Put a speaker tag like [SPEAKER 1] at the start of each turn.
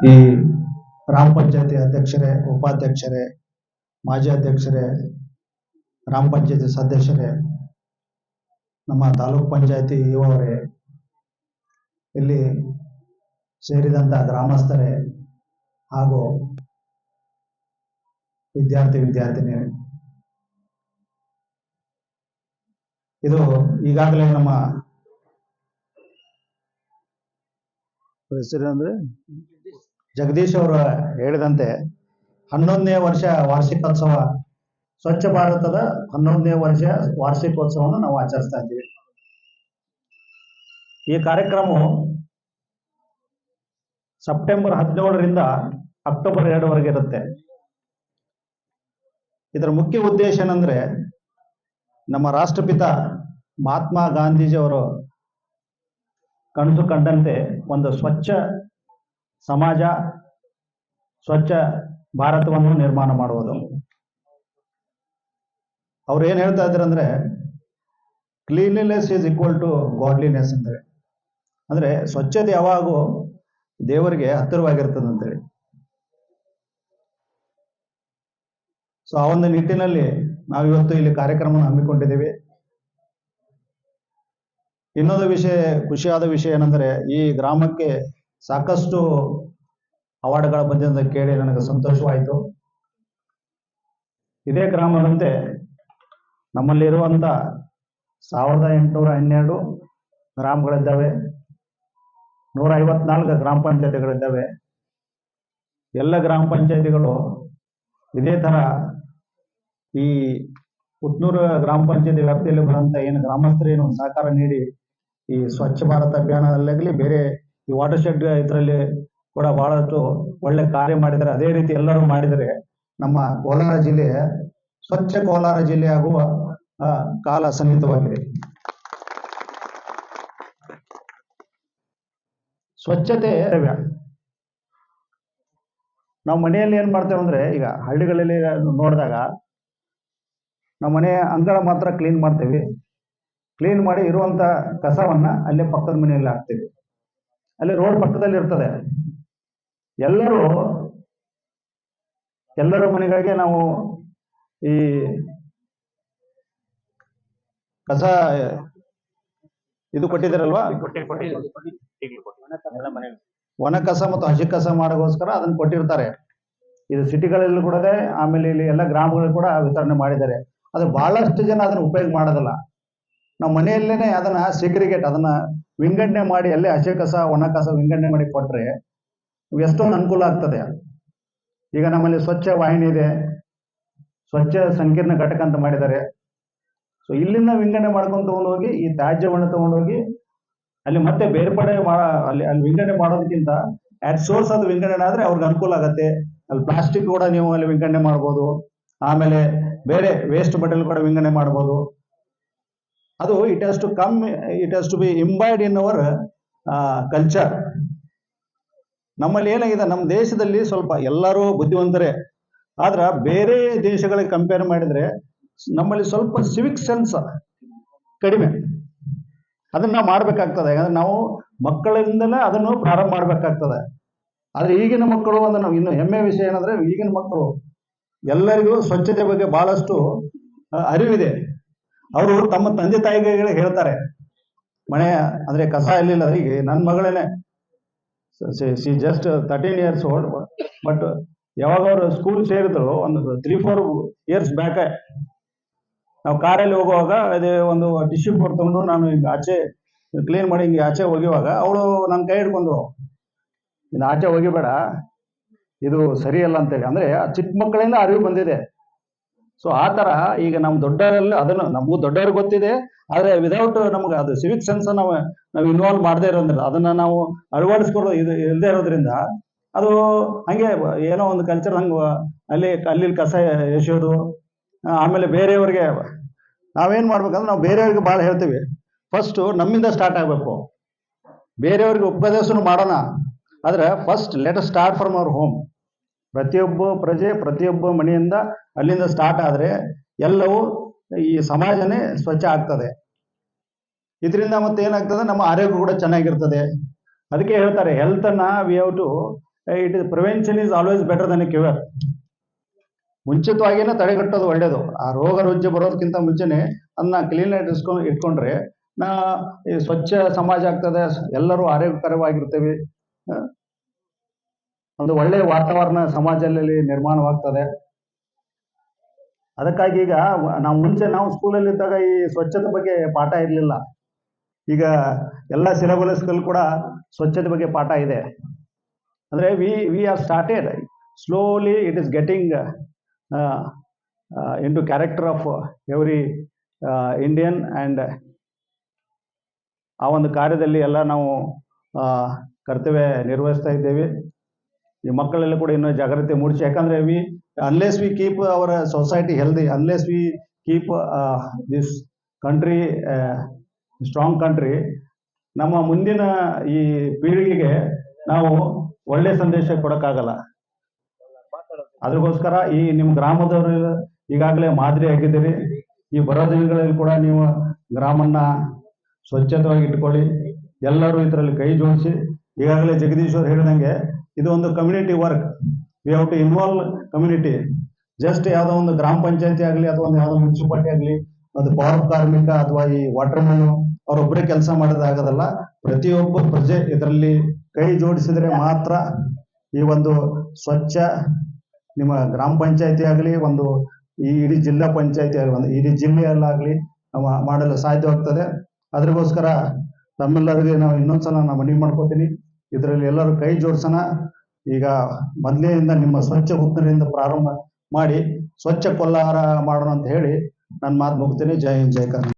[SPEAKER 1] ಈ ಗ್ರಾಮ ಪಂಚಾಯತಿ ಅಧ್ಯಕ್ಷರೇ ಉಪಾಧ್ಯಕ್ಷರೇ ಮಾಜಿ ಅಧ್ಯಕ್ಷರೇ ಗ್ರಾಮ ಪಂಚಾಯತಿ ಸದಸ್ಯರೇ ನಮ್ಮ ತಾಲೂಕ್ ಪಂಚಾಯತಿ ಇವರೇ ಇಲ್ಲಿ ಸೇರಿದಂತ ಗ್ರಾಮಸ್ಥರೇ ಹಾಗೂ ವಿದ್ಯಾರ್ಥಿ ವಿದ್ಯಾರ್ಥಿನಿ ಇದು ಈಗಾಗಲೇ ನಮ್ಮ ಹೆಸರು ಅಂದ್ರೆ? ಜಗದೀಶ್ ಅವರು ಹೇಳಿದಂತೆ ಹನ್ನೊಂದನೇ ವರ್ಷ ವಾರ್ಷಿಕೋತ್ಸವ, ಸ್ವಚ್ಛ ಭಾರತದ ಹನ್ನೊಂದನೇ ವರ್ಷ ವಾರ್ಷಿಕೋತ್ಸವವನ್ನು ನಾವು ಆಚರಿಸ್ತಾ ಇದ್ದೀವಿ. ಈ ಕಾರ್ಯಕ್ರಮವು ಸೆಪ್ಟೆಂಬರ್ ಹದಿನೇಳರಿಂದ ಅಕ್ಟೋಬರ್ ಎರಡವರೆಗೆ ಇರುತ್ತೆ. ಇದರ ಮುಖ್ಯ ಉದ್ದೇಶ ಏನಂದ್ರೆ ನಮ್ಮ ರಾಷ್ಟ್ರಪಿತ ಮಹಾತ್ಮ ಗಾಂಧೀಜಿಯವರು ಕನಸು ಕಂಡಂತೆ ಒಂದು ಸ್ವಚ್ಛ ಸಮಾಜ ಸ್ವಚ್ಛ ಭಾರತವನ್ನು ನಿರ್ಮಾಣ ಮಾಡುವುದು. ಅವ್ರು ಏನು ಹೇಳ್ತಾ ಇದ್ರು ಅಂದ್ರೆ cleanliness is equal to godliness ಅಂತೇಳಿ ಅಂದ್ರೆ ಸ್ವಚ್ಛತೆ ಯಾವಾಗೂ ದೇವರಿಗೆ ಹತ್ತಿರವಾಗಿರ್ತದೆ ಅಂತೇಳಿ ಸೊ ಆ ಒಂದು ನಿಟ್ಟಿನಲ್ಲಿ ನಾವು ಇವತ್ತು ಇಲ್ಲಿ ಕಾರ್ಯಕ್ರಮವನ್ನು ಹಮ್ಮಿಕೊಂಡಿದ್ದೀವಿ. ಇನ್ನೊಂದು ವಿಷಯ, ಖುಷಿಯಾದ ವಿಷಯ ಏನಂದ್ರೆ, ಈ ಗ್ರಾಮಕ್ಕೆ ಸಾಕಷ್ಟು ಅವಾರ್ಡ್ಗಳ ಬಂದಿದ್ದ ಕೇಳಿ ನನಗೆ ಸಂತೋಷವಾಯಿತು. ಇದೇ ಗ್ರಾಮದಂತೆ ನಮ್ಮಲ್ಲಿರುವಂತ ಸಾವಿರದ ಎಂಟುನೂರ ಹನ್ನೆರಡು ಗ್ರಾಮಗಳಿದ್ದಾವೆ. ನೂರ ಐವತ್ನಾಲ್ಕು ಗ್ರಾಮ ಪಂಚಾಯತಿಗಳಿದ್ದಾವೆ. ಎಲ್ಲ ಗ್ರಾಮ ಪಂಚಾಯತಿಗಳು ಇದೇ ತರ ಈ ಉತ್ನೂರು ಗ್ರಾಮ ಪಂಚಾಯತಿ ವ್ಯಾಪ್ತಿಯಲ್ಲಿ ಬರುವಂತ ಏನು ಗ್ರಾಮಸ್ಥರೇನು ಸಹಕಾರ ನೀಡಿ ಈ ಸ್ವಚ್ಛ ಭಾರತ ಅಭಿಯಾನದಲ್ಲಾಗಲಿ ಬೇರೆ ಈ ವಾಟರ್ ಶೆಡ್ ಇದರಲ್ಲಿ ಕೂಡ ಬಹಳಷ್ಟು ಒಳ್ಳೆ ಕಾರ್ಯ ಮಾಡಿದರೆ ಅದೇ ರೀತಿ ಎಲ್ಲರೂ ಮಾಡಿದರೆ ನಮ್ಮ ಕೋಲಾರ ಜಿಲ್ಲೆ ಸ್ವಚ್ಛ ಕೋಲಾರ ಜಿಲ್ಲೆ ಆಗುವ ಕಾಲ ಸನ್ನಿಹಿತವಾಗಿದೆ. ಸ್ವಚ್ಛತೆ. ನಾವು ಮನೆಯಲ್ಲಿ ಏನ್ ಮಾಡ್ತೇವೆ ಅಂದ್ರೆ, ಈಗ ಹಳ್ಳಿಗಳಲ್ಲಿ ನೋಡಿದಾಗ ನಮ್ಮ ಮನೆಯ ಅಂಗಳ ಮಾತ್ರ ಕ್ಲೀನ್ ಮಾಡ್ತೇವೆ. ಕ್ಲೀನ್ ಮಾಡಿ ಇರುವಂತ ಕಸವನ್ನ ಅಲ್ಲೇ ಪಕ್ಕದ ಮನೆಯಲ್ಲಿ ಹಾಕ್ತೇವೆ. ಅಲ್ಲಿ ರೋಡ್ ಪಕ್ಕದಲ್ಲಿ ಇರ್ತದೆ. ಎಲ್ಲರೂ ಎಲ್ಲರ ಮನೆಗಳಿಗೆ ನಾವು ಈ ಕಸ, ಇದು ಕೊಟ್ಟಿದ್ದೀರಲ್ವಾ? ಒಣ ಕಸ ಮತ್ತು ಹಸಿ ಕಸ ಮಾಡೋಗೋಸ್ಕರ ಅದನ್ನ ಕೊಟ್ಟಿರ್ತಾರೆ. ಇದು ಸಿಟಿಗಳಲ್ಲಿ ಕೂಡ ಆಮೇಲೆ ಇಲ್ಲಿ ಎಲ್ಲ ಗ್ರಾಮಗಳಲ್ಲಿ ಕೂಡ ವಿತರಣೆ ಮಾಡಿದ್ದಾರೆ. ಅದು ಬಹಳಷ್ಟು ಜನ ಅದನ್ನ ಉಪಯೋಗ ಮಾಡೋದಲ್ಲ. ನಮ್ಮ ಮನೆಯಲ್ಲೇನೆ ಅದನ್ನ ಸಿಗ್ರಿಗೇಟ್ ಅದನ್ನ ವಿಂಗಡಣೆ ಮಾಡಿ, ಅಲ್ಲೇ ಹಸಿ ಕಸ, ಒಣ ಕಸ ವಿಂಗಡಣೆ ಮಾಡಿ ಕೊಟ್ರೆ ಎಷ್ಟೊಂದು ಅನುಕೂಲ ಆಗ್ತದೆ. ಈಗ ನಮ್ಮಲ್ಲಿ ಸ್ವಚ್ಛ ವಾಹಿನಿ ಇದೆ. ಸ್ವಚ್ಛ ಸಂಕೀರ್ಣ ಘಟಕ ಅಂತ ಮಾಡಿದ್ದಾರೆ. ಸೊ ಇಲ್ಲಿಂದ ವಿಂಗಡಣೆ ಮಾಡ್ಕೊಂಡು ತಗೊಂಡೋಗಿ, ಈ ತ್ಯಾಜ್ಯವನ್ನು ತಗೊಂಡೋಗಿ, ಅಲ್ಲಿ ಮತ್ತೆ ಬೇರ್ಪಡೆ ಮಾಡ ಅಲ್ಲಿ ಅಲ್ಲಿ ವಿಂಗಡಣೆ ಮಾಡೋದಕ್ಕಿಂತ ಆಟ್ ಸೋರ್ಸ್ ಅದು ವಿಂಗಡಣೆ ಆದ್ರೆ ಅವ್ರಿಗೆ ಅನುಕೂಲ ಆಗತ್ತೆ. ಅಲ್ಲಿ ಪ್ಲಾಸ್ಟಿಕ್ ಕೂಡ ನೀವು ಅಲ್ಲಿ ವಿಂಗಡಣೆ ಮಾಡ್ಬೋದು. ಆಮೇಲೆ ಬೇರೆ ವೇಸ್ಟ್ ಬಟ್ಟೆಲ್ ಕೂಡ ವಿಂಗಡಣೆ ಮಾಡ್ಬೋದು. ಅದು it has to come it has to be imbibed in our culture ನಮ್ಮಲ್ಲಿ ಏನಾಗಿದೆ? ನಮ್ಮ ದೇಶದಲ್ಲಿ ಸ್ವಲ್ಪ ಎಲ್ಲರೂ ಬುದ್ಧಿವಂತರೇ. ಆದ್ರೆ ಬೇರೆ ದೇಶಗಳಿಗೆ ಕಂಪೇರ್ ಮಾಡಿದ್ರೆ ನಮ್ಮಲ್ಲಿ ಸ್ವಲ್ಪ ಸಿವಿಕ್ ಸೆನ್ಸ್ ಕಡಿಮೆ. ಅದನ್ನ ಮಾಡ್ಬೇಕಾಗ್ತದೆ. ಯಾಕಂದ್ರೆ ನಾವು ಮಕ್ಕಳಿಂದಲೇ ಅದನ್ನು ಪ್ರಾರಂಭ ಮಾಡ್ಬೇಕಾಗ್ತದೆ. ಆದ್ರೆ ಈಗಿನ ಮಕ್ಕಳು ಒಂದು ನಾವು ಇನ್ನು ಹೆಮ್ಮೆ ವಿಷಯ ಏನಂದ್ರೆ ಈಗಿನ ಮಕ್ಕಳು ಎಲ್ಲರಿಗೂ ಸ್ವಚ್ಛತೆ ಬಗ್ಗೆ ಬಹಳಷ್ಟು ಅರಿವಿದೆ. ಅವರು ತಮ್ಮ ತಂದೆ ತಾಯಿಗಳಿಗೆ ಹೇಳ್ತಾರೆ. ಮನೆ ಅಂದ್ರೆ ಕಸ ಇಲ್ಲ ಈಗ ನನ್ನ ಮಗಳೇನೆ she just thirteen years old but ಯಾವಾಗ ಅವರು ಸ್ಕೂಲ್ ಸೇರಿದ್ರು ಒಂದು ತ್ರೀ ಫೋರ್ ಇಯರ್ಸ್ ಬ್ಯಾಕ್ ನಾವು ಕಾರಲ್ಲಿ ಹೋಗುವಾಗ, ಅದೇ ಒಂದು ಟಿಶ್ಯೂ ಪೇಪರ್ ತಗೊಂಡು ನಾನು ಹಿಂಗೆ ಆಚೆ ಕ್ಲೀನ್ ಮಾಡಿ ಹಿಂಗೆ ಆಚೆ ಒಗೆಯುವಾಗ ಅವಳು ನನ್ನ ಕೈ ಹಿಡ್ಕೊಂಡ್ರು. ಇನ್ನು ಆಚೆ ಒಗಿಬೇಡ ಇದು ಸರಿಯಲ್ಲ ಅಂತೇಳಿ. ಅಂದ್ರೆ ಆ ಚಿಕ್ಕ ಮಕ್ಕಳಿಂದ ಅರಿವು ಬಂದಿದೆ. ಸೊ ಆ ತರ ಈಗ ನಮ್ಮ ದೊಡ್ಡವರಲ್ಲಿ ಅದನ್ನು ನಮಗೂ ದೊಡ್ಡವ್ರಿಗೆ ಗೊತ್ತಿದೆ, ಆದ್ರೆ ವಿದೌಟ್ ನಮ್ಗೆ ಅದು ಸಿವಿಕ್ ಸೆನ್ಸ್ ನಾವು ನಾವು ಇನ್ವಾಲ್ವ್ ಮಾಡದೇ ಇರೋದ್ರಿಂದ, ಅದನ್ನ ನಾವು ಅಳವಡಿಸ್ಕೊಡೋ ಇದು ಇಲ್ಲದೆ ಇರೋದ್ರಿಂದ, ಅದು ಹಂಗೆ ಏನೋ ಒಂದು ಕಲ್ಚರ್ ಹಂಗ ಅಲ್ಲಿ ಅಲ್ಲಿ ಕಸ ಎಸೆಯೋದು, ಆಮೇಲೆ ಬೇರೆಯವ್ರಿಗೆ ನಾವೇನ್ ಮಾಡ್ಬೇಕಂದ್ರೆ ನಾವು ಬೇರೆಯವ್ರಿಗೆ ಭಾಳ ಹೇಳ್ತೀವಿ. ಫಸ್ಟ್ ನಮ್ಮಿಂದ ಸ್ಟಾರ್ಟ್ ಆಗ್ಬೇಕು. ಬೇರೆಯವ್ರಿಗೆ ಉಪದೇಶನ ಮಾಡೋಣ. ಆದ್ರೆ first let start from our home ಪ್ರತಿಯೊಬ್ಬ ಪ್ರಜೆ ಪ್ರತಿಯೊಬ್ಬ ಮನೆಯಿಂದ ಅಲ್ಲಿಂದ ಸ್ಟಾರ್ಟ್ ಆದರೆ ಎಲ್ಲವೂ ಈ ಸಮಾಜನೇ ಸ್ವಚ್ಛ ಆಗ್ತದೆ. ಇದರಿಂದ ಮತ್ತೆ ಏನಾಗ್ತದೆ? ನಮ್ಮ ಆರೋಗ್ಯ ಕೂಡ ಚೆನ್ನಾಗಿರ್ತದೆ. ಅದಕ್ಕೆ ಹೇಳ್ತಾರೆ ಹೆಲ್ತ್ ಅನ್ನ we have to it is prevention is always better than cure ಮುಂಚಿತವಾಗಿನೇ ತಡೆಗಟ್ಟೋದು ಒಳ್ಳೇದು. ಆ ರೋಗ ರುಜ್ಜು ಬರೋದಕ್ಕಿಂತ ಮುಂಚೆನೆ ಅದನ್ನ ಕ್ಲೀನ್ ಆಗಿ ಇಟ್ಸ್ಕೊಂಡು ಇಟ್ಕೊಂಡ್ರೆ ನಾ ಸ್ವಚ್ಛ ಸಮಾಜ ಆಗ್ತದೆ, ಎಲ್ಲರೂ ಆರೋಗ್ಯಕರವಾಗಿರ್ತೇವೆ. ಒಂದು ಒಳ್ಳೆಯ ವಾತಾವರಣ ಸಮಾಜದಲ್ಲಿ ನಿರ್ಮಾಣವಾಗ್ತದೆ. ಅದಕ್ಕಾಗಿ ಈಗ ನಾವು ಮುಂಚೆ ನಾವು ಸ್ಕೂಲಲ್ಲಿ ಇದ್ದಾಗ ಈ ಸ್ವಚ್ಛತೆ ಬಗ್ಗೆ ಪಾಠ ಇರಲಿಲ್ಲ. ಈಗ ಎಲ್ಲ ಸಿಲೆಬಸ್ಗಳು ಕೂಡ ಸ್ವಚ್ಛತೆ ಬಗ್ಗೆ ಪಾಠ ಇದೆ. ಅಂದ್ರೆ we we are started slowly it is getting into character of every Indian and ಆ ಒಂದು ಕಾರ್ಯದಲ್ಲಿ ಎಲ್ಲ ನಾವು ಕರ್ತವ್ಯ ನಿರ್ವಹಿಸ್ತಾ ಇದ್ದೇವೆ. ಈ ಮಕ್ಕಳೆಲ್ಲ ಕೂಡ ಇನ್ನೂ ಜಾಗೃತಿ ಮೂಡಿಸಿ. ಯಾಕಂದ್ರೆ we unless we keep our society healthy unless we keep this country strong country ನಮ್ಮ ಮುಂದಿನ ಈ ಪೀಳಿಗೆಗೆ ನಾವು ಒಳ್ಳೆ ಸಂದೇಶ ಕೊಡಕ್ಕಾಗಲ್ಲ. ಅದಕ್ಕೋಸ್ಕರ ಈ ನಿಮ್ಮ ಗ್ರಾಮದವರು ಈಗಾಗಲೇ ಮಾದರಿ ಆಗಿದ್ದೀರಿ. ಈ ಬರೋ ದಿನಗಳಲ್ಲಿ ಕೂಡ ನೀವು ಗ್ರಾಮನ್ನ ಸ್ವಚ್ಛತವಾಗಿ ಇಟ್ಕೊಳ್ಳಿ. ಎಲ್ಲರೂ ಇದರಲ್ಲಿ ಕೈ ಜೋಡಿಸಿ. ಈಗಾಗಲೇ ಜಗದೀಶ್ವರ್ ಹೇಳಿದಂಗೆ ಇದು ಒಂದು community work we have to involve community just ಯಾವುದೋ ಒಂದು ಗ್ರಾಮ ಪಂಚಾಯತಿ ಆಗಲಿ ಅಥವಾ ಒಂದು ಯಾವುದೋ ಮುನ್ಸಿಪಾಲಿಟಿ ಆಗಲಿ, ಅದು ಪೌರ ಕಾರ್ಮಿಕ ಅಥವಾ ಈ ವಾಟರ್ ಮ್ಯಾನ್ ಅವರೊಬ್ಬರೇ ಕೆಲಸ ಮಾಡೋದಾಗೋದಲ್ಲ ಪ್ರತಿಯೊಬ್ಬ ಪ್ರಜೆ ಇದರಲ್ಲಿ ಕೈ ಜೋಡಿಸಿದರೆ ಮಾತ್ರ ಈ ಒಂದು ಸ್ವಚ್ಛ ನಿಮ್ಮ ಗ್ರಾಮ ಪಂಚಾಯತಿ ಆಗಲಿ, ಒಂದು ಈ ಇಡೀ ಜಿಲ್ಲಾ ಪಂಚಾಯತಿ ಆಗಲಿ, ಒಂದು ಇಡೀ ಜಿಲ್ಲೆಯಲ್ಲಾಗಲಿ ಮಾಡಲು ಸಾಧ್ಯವಾಗ್ತದೆ. ಅದಕ್ಕೋಸ್ಕರ ತಮ್ಮೆಲ್ಲರಿಗೆ ನಾವು ಇನ್ನೊಂದ್ಸಲ ನಾನು ಮನವಿ ಮಾಡ್ಕೋತೀನಿ. ಇದರಲ್ಲಿ ಎಲ್ಲರೂ ಕೈ ಜೋಡಿಸೋಣ. ಈಗ ಮೊದಲಿನಿಂದ ನಿಮ್ಮ ಸ್ವಚ್ಛ ಹುತ್ತರಿಂದ ಪ್ರಾರಂಭ ಮಾಡಿ, ಸ್ವಚ್ಛ ಕೊಲ್ಲಾರ ಮಾಡೋಣ ಅಂತ ಹೇಳಿ ನನ್ನ ಮಾತು ಮುಗ್ತೀನಿ. ಜೈ ಹಿಂದ್, ಜೈ ಕರ್ನಾಟಕ.